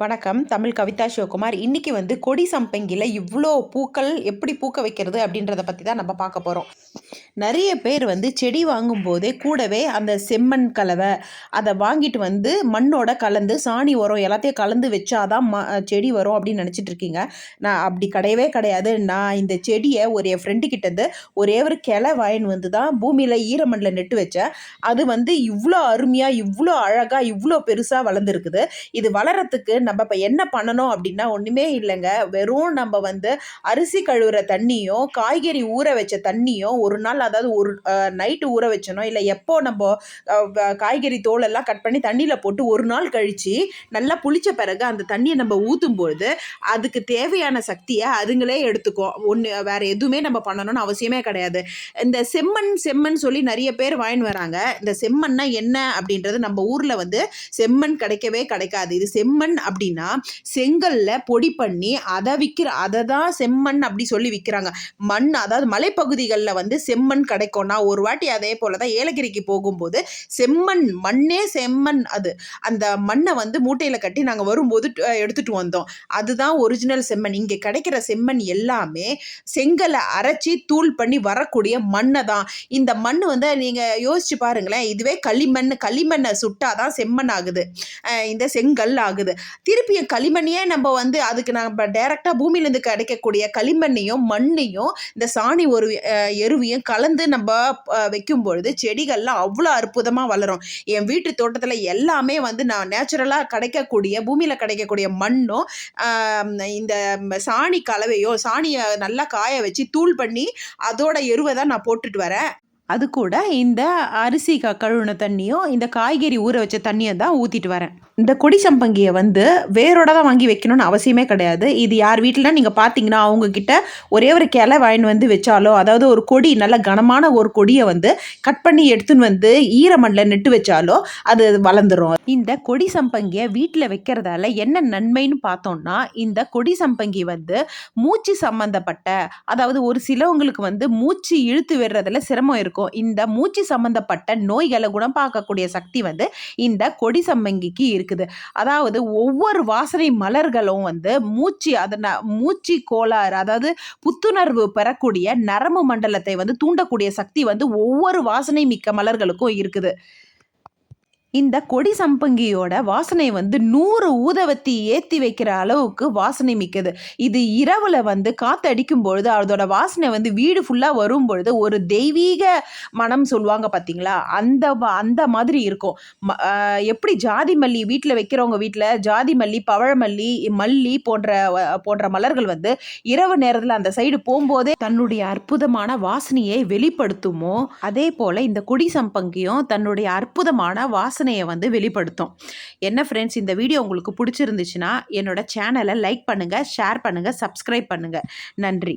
வணக்கம். தமிழ் கவிதா சிவகுமார் இன்றைக்கி வந்து கொடி சம்பங்கியில் இவ்வளோ பூக்கள் எப்படி பூக்க வைக்கிறது அப்படின்றத பற்றி தான் நம்ம பார்க்க போகிறோம் நிறைய பேர் வந்து செடி வாங்கும்போதே கூடவே அந்த செம்மண் கலவை அதை வாங்கிட்டு வந்து மண்ணோட கலந்து சாணி உரம் எல்லாத்தையும் கலந்து வச்சாதான் ம செடி வரும் அப்படின்னு நினச்சிட்டு இருக்கீங்க. நான் அப்படி கிடையவே கிடையாது. நான் இந்த செடியை ஒரு என் ஃப்ரெண்டு கிட்டேருந்து ஒரே ஒரு கிளை வாயின் வந்து தான் பூமியில் ஈரமண்ணில் நெட்டு வச்சேன். அது வந்து இவ்வளோ அருமையாக இவ்வளோ அழகாக இவ்வளோ பெருசாக வளர்ந்துருக்குது. இது வளரத்துக்கு நம்ம இப்போ என்ன பண்ணணும் அப்படின்னா ஒன்றுமே இல்லைங்க. வெறும் நம்ம வந்து அரிசி கழுவுற தண்ணியும் காய்கறி ஊற வச்ச தண்ணியும் ஒரு நாள் அதாவது ஒரு நைட்டு ஊற வச்சனோ இல்லை எப்போ நம்ம காய்கறி தோலெல்லாம் கட் பண்ணி தண்ணியில் போட்டு ஒரு நாள் கழித்து நல்லா புளிச்ச பிறகு அந்த தண்ணியை நம்ம ஊற்றும்பொழுது அதுக்கு தேவையான சக்தியை அதுங்களே எடுத்துக்கும். ஒன்று வேறு எதுவுமே நம்ம பண்ணணும்னு அவசியமே கிடையாது. இந்த செம்மண் செம்மண் சொல்லி நிறைய பேர் வாங்கின்னு வராங்க. இந்த செம்மண்ணா என்ன அப்படின்றது நம்ம ஊரில் வந்து செம்மண் கிடைக்கவே கிடைக்காது. இது செம்மண் அப்படின்னா செங்கல்ல பொடி பண்ணி அதை விற்கிற அதை தான் செம்மண் அப்படி சொல்லி விற்கிறாங்க மண் அதாவது மலைப்பகுதிகளில் வந்து செம்மண் கிடைக்கும் நான் ஒரு வாட்டி அதே போல் தான் ஏலகிரிக்கு போகும்போது செம்மண் மண்ணே செம்மண் அது. அந்த மண்ணை வந்து மூட்டையில் கட்டி நாங்கள் வரும்போது எடுத்துகிட்டு வந்தோம். அதுதான் ஒரிஜினல் செம்மண். இங்கே கிடைக்கிற செம்மண் எல்லாமே செங்கலை அரைச்சி தூள் பண்ணி வரக்கூடிய மண்ணை தான் இந்த மண் வந்து நீங்கள் யோசிச்சு பாருங்களேன் இதுவே களிமண். களிமண்ணை சுட்டாதான் செம்மண் ஆகுது. இந்த செங்கல் ஆகுது. திருப்பியும் களிமண்ணையே நம்ம வந்து அதுக்கு நம்ம டைரெக்டாக பூமியிலேருந்து கிடைக்கக்கூடிய களிமண்ணையும் மண்ணையும் இந்த சாணி ஒரு எருவையும் கலந்து நம்ம வைக்கும் பொழுது செடிகள்லாம் அவ்வளோ அற்புதமாக வளரும். என் வீட்டு தோட்டத்தில் எல்லாமே வந்து நான் நேச்சுரலாக கிடைக்கக்கூடிய பூமியில் கிடைக்கக்கூடிய மண்ணும் இந்த சாணி கலவையோ சாணியை நல்லா காய வச்சு தூள் பண்ணி அதோட எருவை தான் நான் போட்டுட்டு வரேன். அது கூட இந்த அரிசி க கழுவுன தண்ணியும் இந்த காய்கறி ஊற வச்ச தண்ணியை தான் ஊற்றிட்டு வரேன். இந்த கொடி சம்பங்கியை வந்து வேரோட தான் வாங்கி வைக்கணும்னு அவசியமே கிடையாது. இது யார் வீட்டில் நீங்கள் பார்த்தீங்கன்னா அவங்கக்கிட்ட ஒரே ஒரு கிளை வாங்கின்னு வந்து வச்சாலோ அதாவது ஒரு கொடி நல்ல கனமான ஒரு கொடியை வந்து கட் பண்ணி எடுத்துன்னு வந்து ஈரமண்ணில் நெட்டு வச்சாலோ அது வளர்ந்துடும் இந்த கொடி சம்பங்கியை வீட்டில் வைக்கிறதால என்ன நன்மைன்னு பார்த்தோம்னா இந்த கொடி சம்பங்கி வந்து மூச்சு சம்மந்தப்பட்ட அதாவது ஒரு சிலவங்களுக்கு வந்து மூச்சு இழுத்து விடுறதுல சிரமம் இருக்கும். இருக்கும். இந்த மூச்சு சம்பந்தப்பட்ட நோய்களை குணப்பாக்கக்கூடிய சக்தி வந்து இந்த கொடி சம்மங்கிக்கு இருக்குது. அதாவது ஒவ்வொரு வாசனை மலர்களும் வந்து மூச்சு அதனை மூச்சு கோளாறு அதாவது புத்துணர்வு பெறக்கூடிய நரம்பு மண்டலத்தை வந்து தூண்டக்கூடிய சக்தி வந்து ஒவ்வொரு வாசனை மிக்க மலர்களுக்கும் இருக்குது. இந்த கொடி சம்பங்கியோட வாசனை வந்து நூறு ஊதவத்தி ஏற்றி வைக்கிற அளவுக்கு வாசனை மிக்கது. இது இரவில் வந்து காற்று அடிக்கும் பொழுது அதோட வாசனை வந்து வீடு ஃபுல்லாக வரும் பொழுது ஒரு தெய்வீக மனம் சொல்லுவாங்க பார்த்தீங்களா அந்த அந்த மாதிரி இருக்கும். எப்படி ஜாதி மல்லி வீட்டில் வைக்கிறவங்க வீட்டில் ஜாதி மல்லி பவழமல்லி மல்லி போன்ற போன்ற மலர்கள் வந்து இரவு நேரத்தில் அந்த சைடு போகும்போதே தன்னுடைய அற்புதமான வாசனையை வெளிப்படுத்துமோ அதே போல் இந்த கொடி சம்பங்கியும் தன்னுடைய அற்புதமான வாசனை வாசனையை வந்து வெளிப்படுத்தும். என்ன ஃப்ரெண்ட்ஸ் இந்த வீடியோ உங்களுக்கு பிடிச்சிருந்துச்சுன்னா என்னோட சேனலை லைக் பண்ணுங்கள் ஷேர் பண்ணுங்கள் சப்ஸ்கிரைப் பண்ணுங்கள் நன்றி.